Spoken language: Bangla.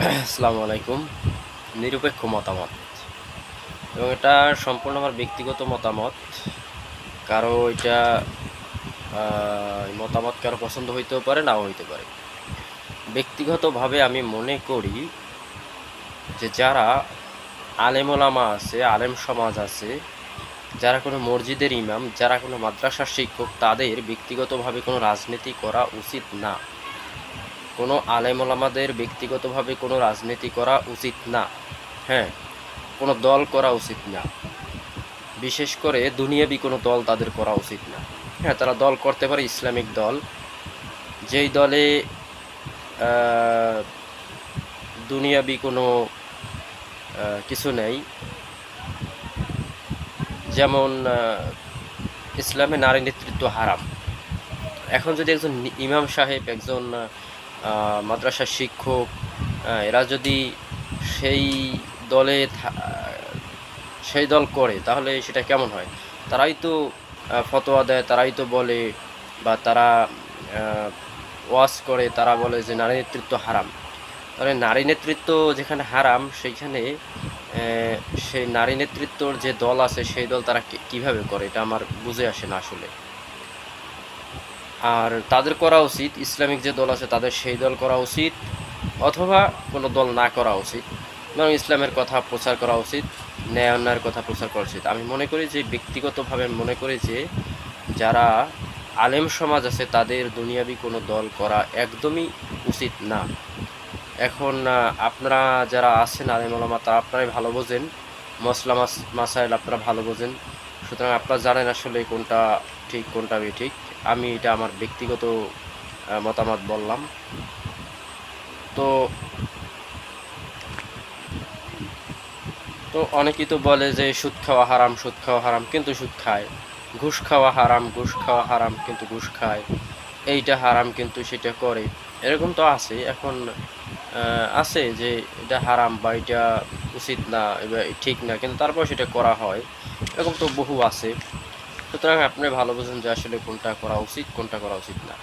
আসসালামু আলাইকুম। নিরপেক্ষ মতামত। এবং এটা সম্পূর্ণ আমার ব্যক্তিগত মতামত। কারও এটা মতামত কারও পছন্দ হইতেও পারে, নাও হইতে পারে। ব্যক্তিগতভাবে আমি মনে করি যে যারা আলেমোলামা আছে, আলেম সমাজ আছে, যারা কোনো মসজিদের ইমাম, যারা কোনো মাদ্রাসার শিক্ষক, তাদের ব্যক্তিগতভাবে কোনো রাজনীতি করা উচিত না। কোনো আলেমোলামাদের ব্যক্তিগতভাবে কোনো রাজনীতি করা উচিত না। হ্যাঁ কোনো দল করা উচিত না। বিশেষ করে দুনিয়াবি কোনো দল তাদের করা উচিত না। হ্যাঁ তারা দল করতে পারে, ইসলামিক দল। যেই দলে দুনিয়াবি কোনো কিছু নেই। যেমন ইসলামে নারী নেতৃত্ব হারাম। এখন যদি একজন ইমাম সাহেব, একজন মাদ্রাসার শিক্ষক এরা যদি সেই দলে সেই দল করে, তাহলে সেটা কেমন হয়? তারাই তো ফতোয়া দেয়, তারাই তো বলে, বা তারা ওয়াজ করে, তারা বলে যে নারী নেতৃত্ব হারাম। তাহলে নারী নেতৃত্ব যেখানে হারাম, সেইখানে সেই নারী নেতৃত্বর যে দল আছে, সেই দল তারা কীভাবে করে? এটা আমার বুঝে আসে না আসলে। আর তাদের করা উচিত, ইসলামিক যে দল আছে তাদের সেই দল করা উচিত, অথবা কোনো দল না করা উচিত। বরং ইসলামের কথা প্রচার করা উচিত, ন্যায় অন্যায়ের কথা প্রচার করা উচিত। আমি মনে করি যে, ব্যক্তিগতভাবে মনে করি যে, যারা আলেম সমাজ আছে তাদের দুনিয়াবি কোনো দল করা একদমই উচিত না। এখন আপনারা যারা আছেন আলেম ওলামা, তারা আপনারাই ভালো বোঝেন। মশলা মাস, মাসাইল আপনারা ভালো বোঝেন। সুতরাং আপনারা জানেন আসলে কোনটা ঠিক কোনটা ঠিক আমি এটা আমার ব্যক্তিগত মতামত বললাম। তো তো অনেকেই তো বলে যে সুদ খাওয়া হারাম, সুদ খাওয়া হারাম, কিন্তু সুদ খায়। ঘুষ খাওয়া হারাম, ঘুষ খাওয়া হারাম, কিন্তু ঘুষ খায়। এইটা হারাম, কিন্তু সেটা করে। এরকম তো আছে, এখন আছে যে এটা হারাম বা এটা উচিত না ঠিক না, কিন্তু তারপর সেটা করা হয়। এরকম তো বহু আছে। সুতরাং আপনি ভালো বোঝেন যে আসলে কোনটা করা উচিত কোনটা করা উচিত না।